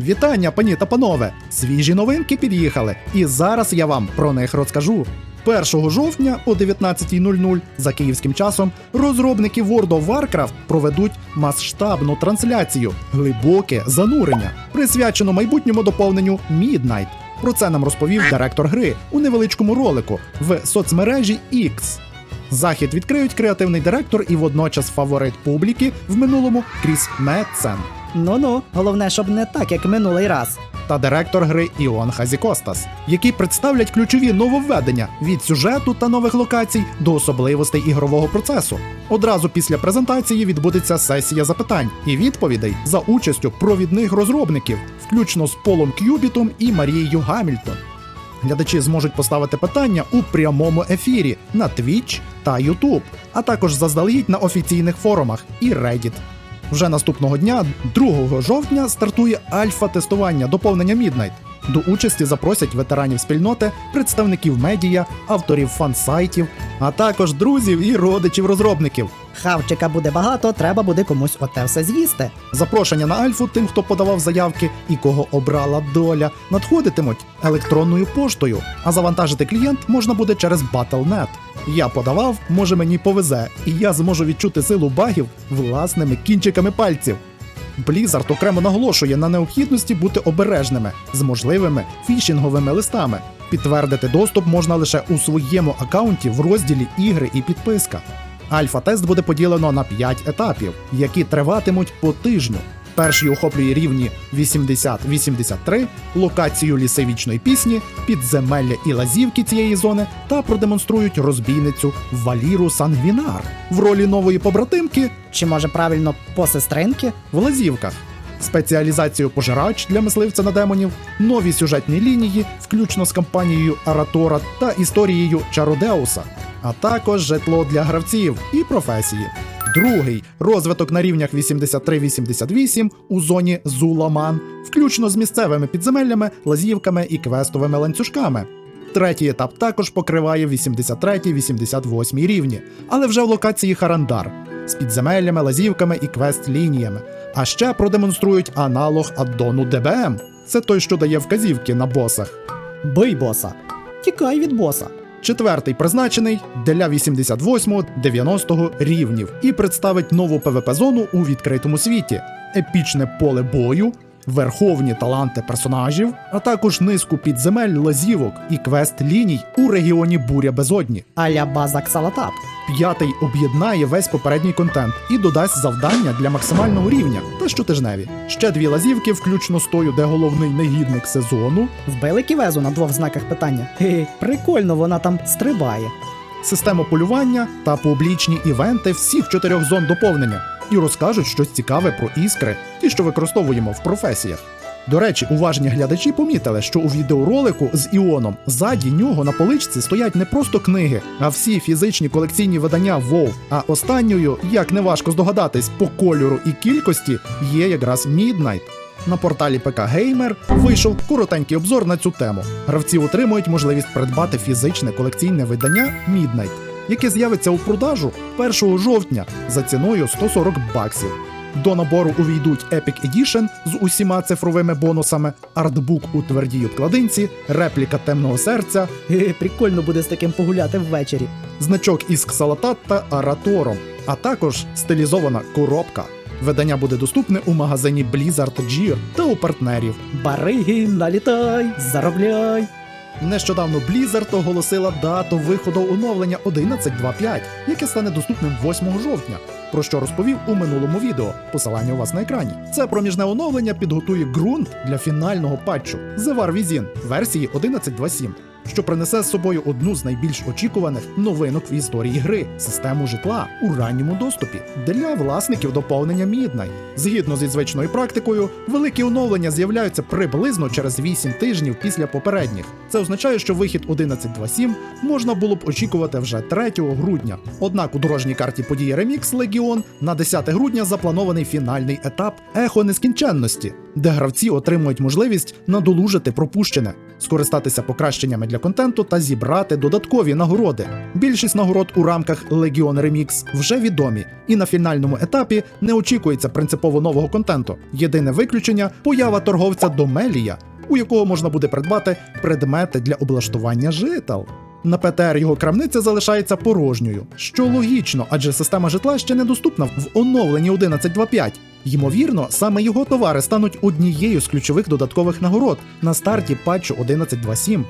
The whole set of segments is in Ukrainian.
Вітання, пані та панове! Свіжі новинки під'їхали, і зараз я вам про них розкажу. 1 жовтня о 19.00 за київським часом розробники World of Warcraft проведуть масштабну трансляцію глибоке занурення, присвячену майбутньому доповненню Midnight. Про це нам розповів директор гри у невеличкому ролику в соцмережі X. Захід відкриють креативний директор і водночас фаворит публіки в минулому Кріс Метцен Ну ну, головне, щоб не так, як минулий раз. та директор гри Іон Хазікостас, які представлять ключові нововведення від сюжету та нових локацій до особливостей ігрового процесу. Одразу після презентації відбудеться сесія запитань і відповідей за участю провідних розробників, включно з Полом К'юбітом і Марією Гамільтон. Глядачі зможуть поставити питання у прямому ефірі на Twitch та YouTube, а також заздалегідь на офіційних форумах і Reddit. Вже наступного дня, 2 жовтня, стартує альфа-тестування доповнення Midnight. До участі запросять ветеранів спільноти, представників медіа, авторів фан-сайтів, а також друзів і родичів розробників. Хавчика буде багато, треба буде комусь оте все з'їсти. Запрошення на альфу тим, хто подавав заявки і кого обрала доля, надходитимуть електронною поштою, а завантажити клієнт можна буде через Battle.net. Я подавав, може мені повезе, і я зможу відчути силу багів власними кінчиками пальців. Blizzard окремо наголошує на необхідності бути обережними з можливими фішинговими листами. Підтвердити доступ можна лише у своєму аккаунті в розділі Ігри і підписка. Альфа-тест буде поділено на 5 етапів, які триватимуть по тижню. Перший охоплює рівні 80-83, локацію ліси вічної пісні, підземелля і лазівки цієї зони та продемонструють розбійницю Валіру Сангвінар в ролі нової побратимки Чи може правильно по сестринки? в лазівках. Спеціалізацію пожирач для мисливця на демонів, нові сюжетні лінії, включно з кампанією Аратора та історією Чародеуса, а також житло для гравців і професії. Другий розвиток на рівнях 83-88 у зоні Зуламан, включно з місцевими підземеллями, лазівками і квестовими ланцюжками. Третій етап також покриває 83-88 рівні, але вже в локації Харандар з підземеллями, лазівками і квест-лініями. А ще продемонструють аналог аддону ДБМ. Це той, що дає вказівки на босах. Бий боса. Тікай від боса. Четвертий призначений для 88-90 рівнів і представить нову ПВП-зону у відкритому світі, епічне поле бою, верховні таланти персонажів, а також низку підземель, лазівок і квест-ліній у регіоні Буря Безодні. Аля база Ксалатап. П'ятий об'єднає весь попередній контент і додасть завдання для максимального рівня та щотижневі. Ще дві лазівки, включно з тою, де головний негідник сезону, Вбили ківезу на двох знаках питання. Хе, прикольно, вона там стрибає. систему полювання та публічні івенти всіх чотирьох зон доповнення і розкажуть щось цікаве про іскри, ті, що використовуємо в професіях. До речі, уважні глядачі помітили, що у відеоролику з Іоном ззаді нього на поличці стоять не просто книги, а всі фізичні колекційні видання WoW. А останньою, як неважко здогадатись, по кольору і кількості є якраз Midnight. На порталі ПК Gamer вийшов коротенький обзор на цю тему. Гравці отримують можливість придбати фізичне колекційне видання Midnight, яке з'явиться у продажу 1 жовтня за ціною 140 баксів. До набору увійдуть Epic Edition з усіма цифровими бонусами, артбук у твердій обкладинці, репліка темного серця, прикольно буде з таким погуляти ввечері. значок із Ксалатат та Аратором, а також стилізована коробка. Видання буде доступне у магазині Blizzard Gear та у партнерів. Бариги, налітай, заробляй. Нещодавно Blizzard оголосила дату виходу оновлення 11.2.5, яке стане доступним 8 жовтня. Про що розповів у минулому відео. Посилання у вас на екрані. Це проміжне оновлення підготує ґрунт для фінального патчу The War Within версії 11.2.7, що принесе з собою одну з найбільш очікуваних новинок в історії гри систему житла у ранньому доступі для власників доповнення Midnight. Згідно зі звичною практикою, великі оновлення з'являються приблизно через 8 тижнів після попередніх. Це означає, що вихід 11.2.7 можна було б очікувати вже 3 грудня. Однак у дорожній карті події Remix Legion на 10 грудня запланований фінальний етап ехо нескінченності, де гравці отримують можливість надолужити пропущене. скористатися покращеннями для контенту та зібрати додаткові нагороди. Більшість нагород у рамках Legion Remix вже відомі, і на фінальному етапі не очікується принципово нового контенту. Єдине виключення поява торговця Домелія, у якого можна буде придбати предмети для облаштування жител. На ПТР його крамниця залишається порожньою, що логічно, адже система житла ще недоступна в оновленні 11.2.5. Ймовірно, саме його товари стануть однією з ключових додаткових нагород на старті патчу 11.2.7.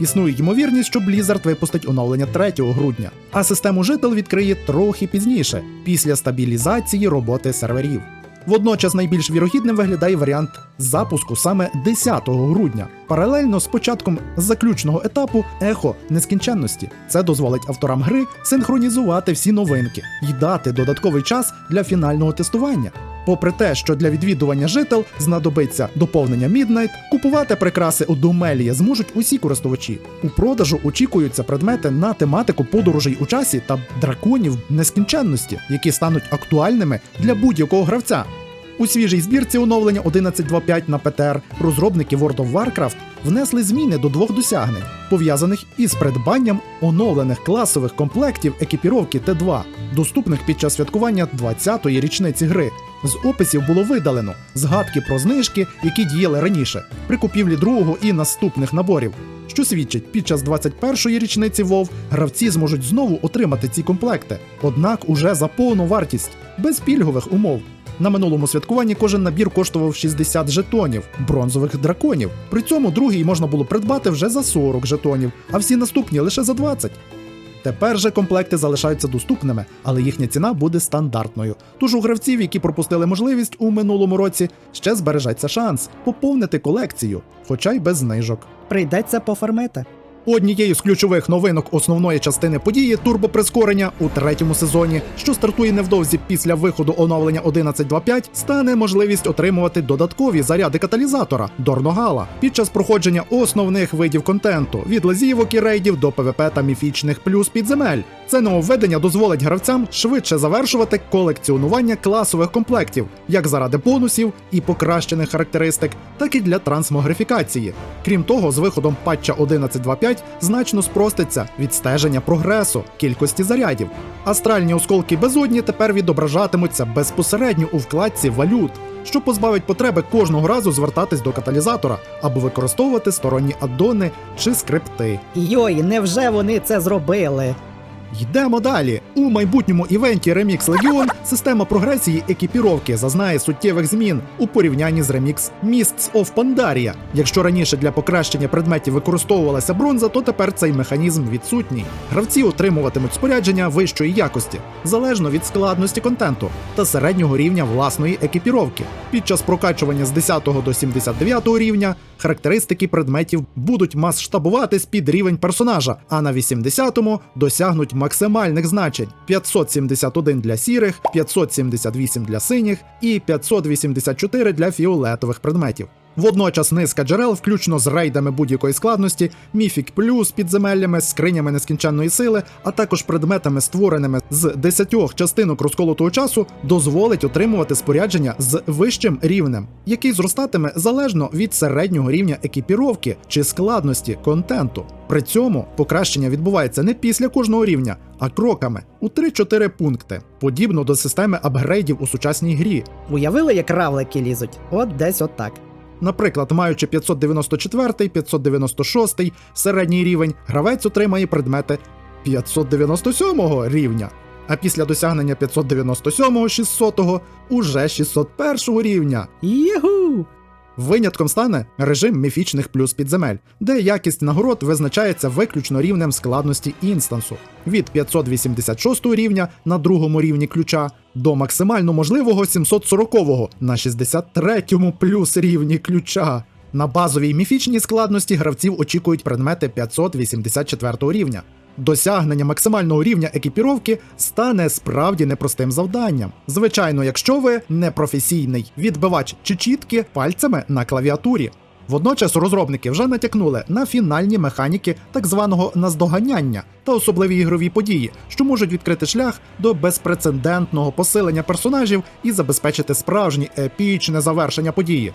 Існує ймовірність, що Blizzard випустить оновлення 3 грудня, а систему жител відкриє трохи пізніше, після стабілізації роботи серверів. Водночас найбільш вірогідним виглядає варіант запуску саме 10 грудня, паралельно з початком заключного етапу ехо нескінченності. Це дозволить авторам гри синхронізувати всі новинки і дати додатковий час для фінального тестування. Попри те, що для відвідування жител знадобиться доповнення Midnight, купувати прикраси у Домелія зможуть усі користувачі. У продажу очікуються предмети на тематику подорожей у часі та драконів нескінченності, які стануть актуальними для будь-якого гравця. У свіжій збірці оновлення 11.2.5 на ПТР розробники World of Warcraft внесли зміни до двох досягнень, пов'язаних із придбанням оновлених класових комплектів екіпіровки Т2, доступних під час святкування 20-ї річниці гри. З описів було видалено згадки про знижки, які діяли раніше, при купівлі другого і наступних наборів. Що свідчить, під час 21-ї річниці WoW гравці зможуть знову отримати ці комплекти, однак уже за повну вартість, без пільгових умов. На минулому святкуванні кожен набір коштував 60 жетонів бронзових драконів. При цьому другий можна було придбати вже за 40 жетонів, а всі наступні лише за 20. Тепер же комплекти залишаються доступними, але їхня ціна буде стандартною. Тож у гравців, які пропустили можливість у минулому році, ще збережеться шанс поповнити колекцію, хоча й без знижок. Прийдеться пофармити. Однією з ключових новинок основної частини події турбоприскорення у третьому сезоні, що стартує невдовзі після виходу оновлення 11.2.5, стане можливість отримувати додаткові заряди каталізатора Дорногала під час проходження основних видів контенту від лазівок і рейдів до ПВП та міфічних плюс підземель. Це нововведення дозволить гравцям швидше завершувати колекціонування класових комплектів, як заради бонусів і покращених характеристик, так і для трансмогрифікації. Крім того, з виходом патча 11.2.5 значно спроститься відстеження прогресу, кількості зарядів. Астральні осколки безодні тепер відображатимуться безпосередньо у вкладці валют, що позбавить потреби кожного разу звертатись до каталізатора або використовувати сторонні аддони чи скрипти. Йой, невже вони це зробили? Йдемо далі. У майбутньому івенті Remix Legion система прогресії екіпіровки зазнає суттєвих змін у порівнянні з Remix Mists of Pandaria. Якщо раніше для покращення предметів використовувалася бронза, то тепер цей механізм відсутній. Гравці отримуватимуть спорядження вищої якості, залежно від складності контенту та середнього рівня власної екіпіровки. Під час прокачування з 10 до 79 рівня характеристики предметів будуть масштабуватись під рівень персонажа, а на 80-му досягнуть максимальних значень: 571 для сірих, 578 для синіх і 584 для фіолетових предметів. Водночас низка джерел, включно з рейдами будь-якої складності, міфік плюс підземеллями, скринями нескінченної сили, а також предметами, створеними з 10 частинок розколотого часу, дозволить отримувати спорядження з вищим рівнем, який зростатиме залежно від середнього рівня екіпіровки чи складності контенту. При цьому покращення відбувається не після кожного рівня, а кроками у 3-4 пункти, подібно до системи апгрейдів у сучасній грі. Уявили, як равлики лізуть? От десь отак. Наприклад, маючи 594, 596 середній рівень, гравець отримає предмети 597 рівня. А після досягнення 597 600 уже 601 рівня. Єгу! Винятком стане режим міфічних плюс підземель, де якість нагород визначається виключно рівнем складності інстансу від 586 рівня на другому рівні ключа до максимально можливого 740 на 63-му плюс рівні ключа. На базовій міфічній складності гравців очікують предмети 584 рівня. Досягнення максимального рівня екіпіровки стане справді непростим завданням. Звичайно, якщо ви не професійний відбивач чи чітки пальцями на клавіатурі. Водночас розробники вже натякнули на фінальні механіки так званого наздоганяння та особливі ігрові події, що можуть відкрити шлях до безпрецедентного посилення персонажів і забезпечити справжнє епічне завершення події.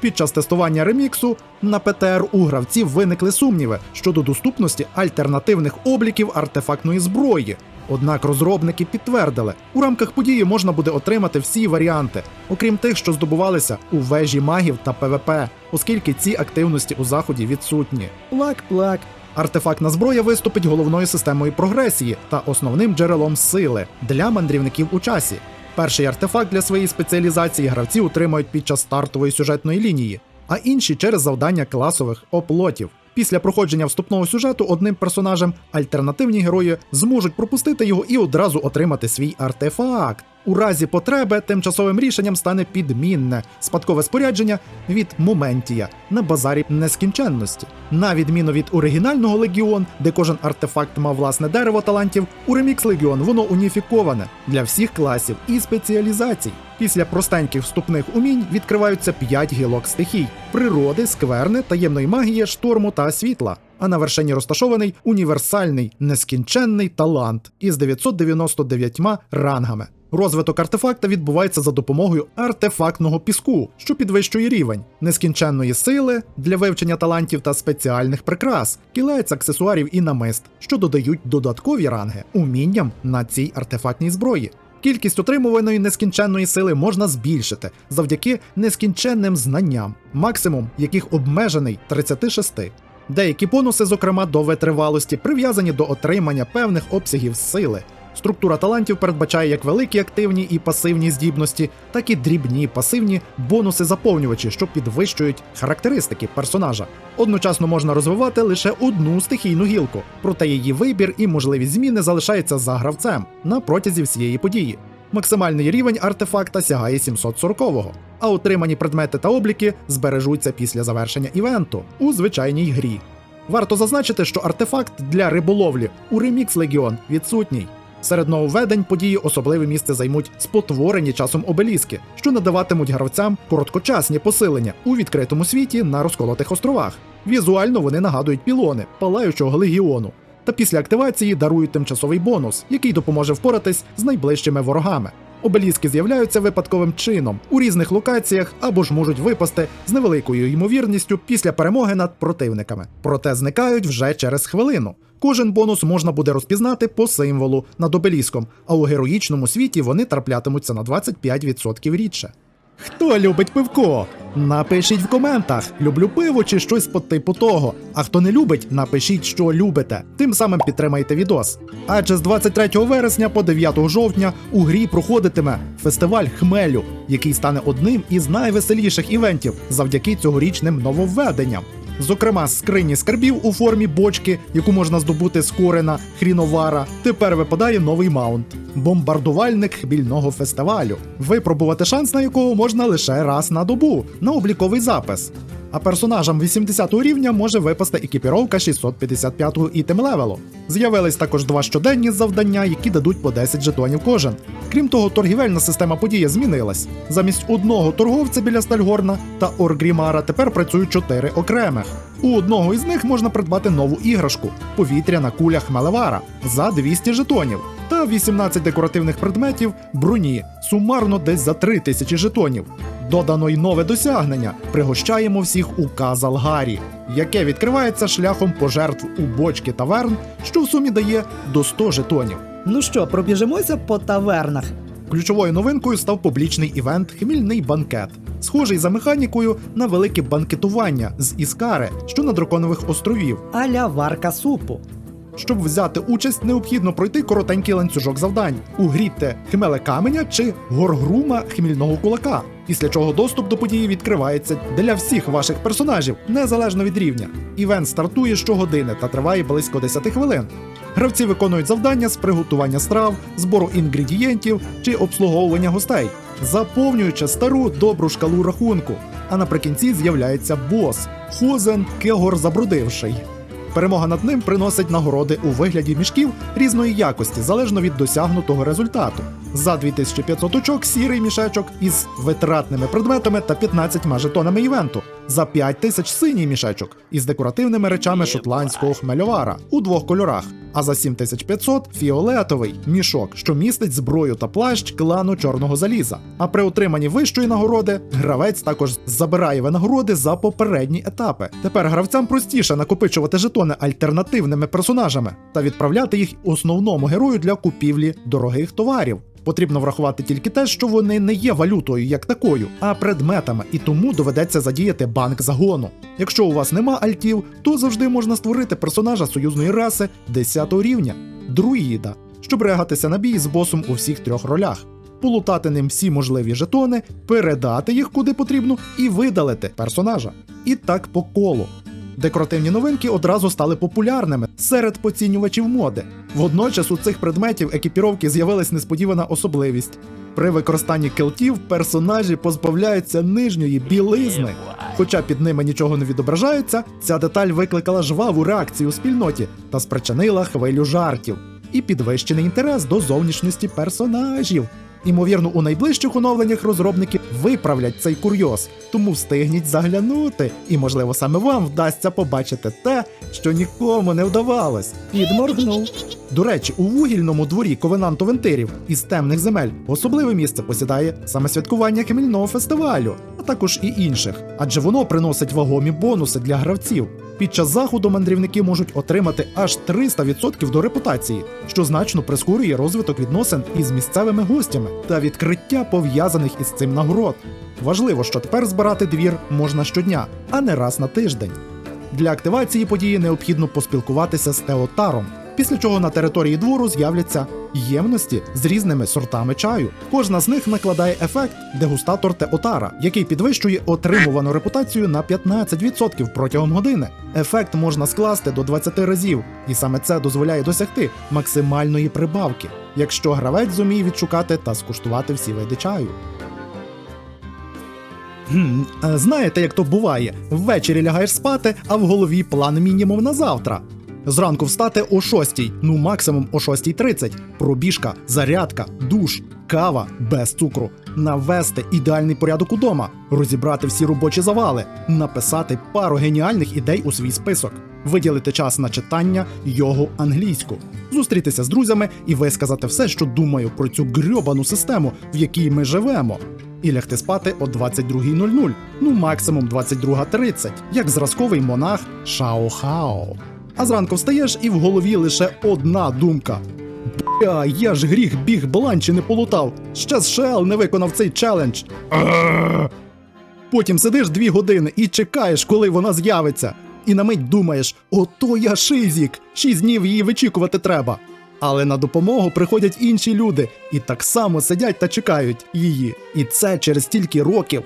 Під час тестування реміксу на ПТР у гравців виникли сумніви щодо доступності альтернативних обліків артефактної зброї. Однак розробники підтвердили, у рамках події можна буде отримати всі варіанти, окрім тих, що здобувалися у вежі магів та ПВП, оскільки ці активності у заході відсутні. Плак-плак. Артефактна зброя виступить головною системою прогресії та основним джерелом сили для мандрівників у часі. Перший артефакт для своєї спеціалізації гравці отримають під час стартової сюжетної лінії, а інші через завдання класових оплотів. Після проходження вступного сюжету одним персонажем альтернативні герої зможуть пропустити його і одразу отримати свій артефакт. У разі потреби тимчасовим рішенням стане підмінне спадкове спорядження від Моментія на базарі нескінченності. На відміну від оригінального Легіон, де кожен артефакт мав власне дерево талантів, у ремікс Легіон воно уніфіковане для всіх класів і спеціалізацій. Після простеньких вступних умінь відкриваються 5 гілок стихій: природи, скверни, таємної магії, шторму та світла. А на вершині розташований універсальний нескінченний талант із 999 рангами. Розвиток артефакта відбувається за допомогою артефактного піску, що підвищує рівень нескінченної сили для вивчення талантів та спеціальних прикрас, кілець, аксесуарів і намист, що додають додаткові ранги умінням на цій артефактній зброї. Кількість отримуваної нескінченної сили можна збільшити завдяки нескінченним знанням, максимум яких обмежений 36. Деякі бонуси, зокрема до витривалості, прив'язані до отримання певних обсягів сили. Структура талантів передбачає як великі активні і пасивні здібності, так і дрібні пасивні бонуси-заповнювачі, що підвищують характеристики персонажа. Одночасно можна розвивати лише одну стихійну гілку, проте її вибір і можливість зміни залишається за гравцем на протязі всієї події. Максимальний рівень артефакта сягає 740-го, а отримані предмети та обліки збережуться після завершення івенту у звичайній грі. Варто зазначити, що артефакт для риболовлі у Remix Legion відсутній. Серед нововведень події особливе місце займуть спотворені часом обеліски, що надаватимуть гравцям короткочасні посилення у відкритому світі на розколотих островах. Візуально вони нагадують пілони палаючого легіону, та після активації дарують тимчасовий бонус, який допоможе впоратись з найближчими ворогами. Обеліски з'являються випадковим чином у різних локаціях або ж можуть випасти з невеликою ймовірністю після перемоги над противниками, проте зникають вже через хвилину. Кожен бонус можна буде розпізнати по символу над обеліском, а у героїчному світі вони траплятимуться на 25% рідше. Хто любить пивко? Напишіть в коментах, люблю пиво чи щось по типу того. А хто не любить, напишіть, що любите. Тим самим підтримайте відос. Адже з 23 вересня по 9 жовтня у грі проходитиме фестиваль хмелю, який стане одним із найвеселіших івентів завдяки цьогорічним нововведенням. Зокрема, скрині скарбів у формі бочки, яку можна здобути з корена хріновара, тепер випадає новий маунт бомбардувальник хмільного фестивалю, випробувати шанс на якого можна лише раз на добу. На обліковий запис. А персонажам 80 рівня може випасти екіпіровка 655-го ітем левелу. З'явились також два щоденні завдання, які дадуть по 10 жетонів кожен. Крім того, торгівельна система події змінилась. Замість одного торговця біля Стальгорна та Оргрімара тепер працюють чотири окремих. У одного із них можна придбати нову іграшку повітряна куля Хмелевара за 200 жетонів та 18 декоративних предметів броні, сумарно десь за 3000 жетонів. Додано й нове досягнення. Пригощаємо всіх у Казалгарі, яке відкривається шляхом пожертв у бочки таверн, що в сумі дає до 100 жетонів. Ну що, пробіжимося по тавернах. Ключовою новинкою став публічний івент Хмільний банкет, схожий за механікою на велике банкетування з Іскари, що на драконових островів. Аля варка супу. Щоб взяти участь, необхідно пройти коротенький ланцюжок завдань у хмеле каменя чи горгрума хмільного кулака. Після чого доступ до події відкривається для всіх ваших персонажів, незалежно від рівня. Івент стартує щогодини та триває близько 10 хвилин. Гравці виконують завдання з приготування страв, збору інгредієнтів чи обслуговування гостей, заповнюючи стару добру шкалу рахунку. А наприкінці з'являється бос Хозен Кегор Забрудивший. Перемога над ним приносить нагороди у вигляді мішків різної якості, залежно від досягнутого результату. За 2500 очок сірий мішечок із витратними предметами та 15 жетонами івенту. За 5 тисяч синій мішечок із декоративними речами шотландського хмельовара у двох кольорах. А за 7500 фіолетовий мішок, що містить зброю та плащ клану чорного заліза. А при отриманні вищої нагороди гравець також забирає винагороди за попередні етапи. Тепер гравцям простіше накопичувати жетони альтернативними персонажами та відправляти їх основному герою для купівлі дорогих товарів. Потрібно врахувати тільки те, що вони не є валютою як такою, а предметами, і тому доведеться задіяти банк загону. Якщо у вас нема альтів, то завжди можна створити персонажа союзної раси 10 рівня друїда, щоб реагатися на бій з босом у всіх трьох ролях. Полутати ним всі можливі жетони, передати їх куди потрібно і видалити персонажа. І так по колу. Декоративні новинки одразу стали популярними серед поцінювачів моди. Водночас у цих предметів екіпіровки з'явилась несподівана особливість. При використанні келтів персонажі позбавляються нижньої білизни. Хоча під ними нічого не відображається, ця деталь викликала жваву реакцію у спільноті та спричинила хвилю жартів і підвищений інтерес до зовнішності персонажів. Імовірно, у найближчих оновленнях розробники виправлять цей курйоз, тому встигніть заглянути, і можливо саме вам вдасться побачити те, що нікому не вдавалось. Підморгнув. До речі, у вугільному дворі ковенанту вентирів із темних земель особливе місце посідає саме святкування хмільного фестивалю, також і інших, адже воно приносить вагомі бонуси для гравців. Під час заходу мандрівники можуть отримати аж 300% до репутації, що значно прискорює розвиток відносин із місцевими гостями та відкриття пов'язаних із цим нагород. Важливо, що тепер збирати двір можна щодня, а не раз на тиждень. Для активації події необхідно поспілкуватися з Теотаром, після чого на території двору з'являться ємності з різними сортами чаю. Кожна з них накладає ефект дегустатор Теотара, який підвищує отримувану репутацію на 15% протягом години. Ефект можна скласти до 20 разів, і саме це дозволяє досягти максимальної прибавки, якщо гравець зуміє відшукати та скуштувати всі види чаю. Гм, е, знаєте, як то буває? Ввечері лягаєш спати, а в голові план мінімум на завтра. Зранку встати о 6, ну максимум о 6.30. Пробіжка, зарядка, душ, кава без цукру, навести ідеальний порядок удома, розібрати всі робочі завали, написати пару геніальних ідей у свій список, виділити час на читання йогу англійську, зустрітися з друзями і висказати все, що думаю про цю грьобану систему, в якій ми живемо. І лягти спати о 22.00, ну максимум 22.30, як зразковий монах Шао-Хао. А зранку встаєш і в голові лише одна думка. Бля, я ж гріх біг бланчі не полутав. Ще з Шел не виконав цей челендж. Потім сидиш дві години і чекаєш, коли вона з'явиться. І на мить думаєш, ото я шизік, шість днів її вичікувати треба. Але на допомогу приходять інші люди і так само сидять та чекають її. І це через стільки років.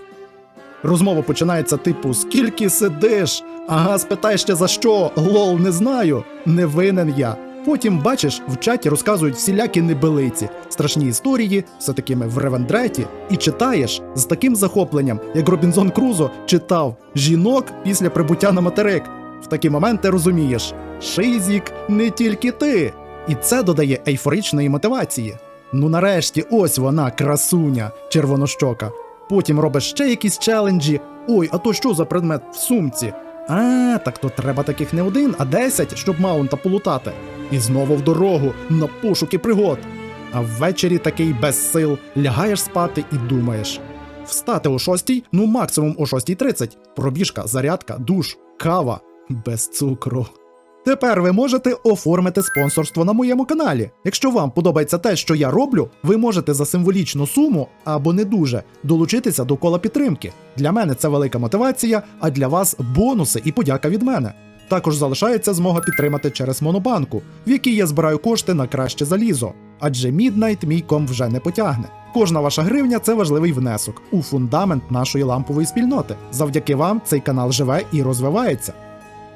Розмова починається типу Скільки сидиш? Ага, спитай ще за що? Лол, не знаю. Не винен я. Потім, бачиш, в чаті розказують всілякі небелиці, страшні історії, все такими в ревендреті, і читаєш з таким захопленням, як Робінзон Крузо читав жінок після прибуття на материк. В такі моменти розумієш, Шизік не тільки ти. І це додає ейфоричної мотивації. Ну нарешті, ось вона, красуня, червонощока. Потім робиш ще якісь челенджі. Ой, а то що за предмет в сумці? А, так то треба таких не один, а десять, щоб маунта полутати. І знову в дорогу на пошуки пригод. А ввечері такий без сил лягаєш спати і думаєш. Встати о шостій, ну максимум о 6.30. Пробіжка, зарядка, душ, кава без цукру. Тепер ви можете оформити спонсорство на моєму каналі. Якщо вам подобається те, що я роблю, ви можете за символічну суму або не дуже долучитися до кола підтримки. Для мене це велика мотивація, а для вас бонуси і подяка від мене. Також залишається змога підтримати через монобанку, в якій я збираю кошти на краще залізо. Адже Midnight мій ком вже не потягне. Кожна ваша гривня це важливий внесок у фундамент нашої лампової спільноти. Завдяки вам цей канал живе і розвивається.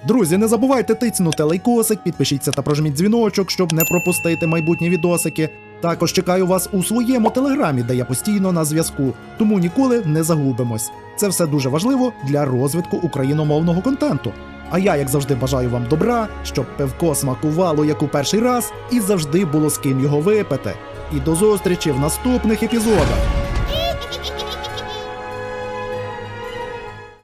Друзі, не забувайте тицнути лайкосик, підпишіться та прожміть дзвіночок, щоб не пропустити майбутні відосики. Також чекаю вас у своєму телеграмі, де я постійно на зв'язку, тому ніколи не загубимось. Це все дуже важливо для розвитку україномовного контенту. А я, як завжди, бажаю вам добра, щоб пивко смакувало як у перший раз і завжди було з ким його випити. І до зустрічі в наступних епізодах.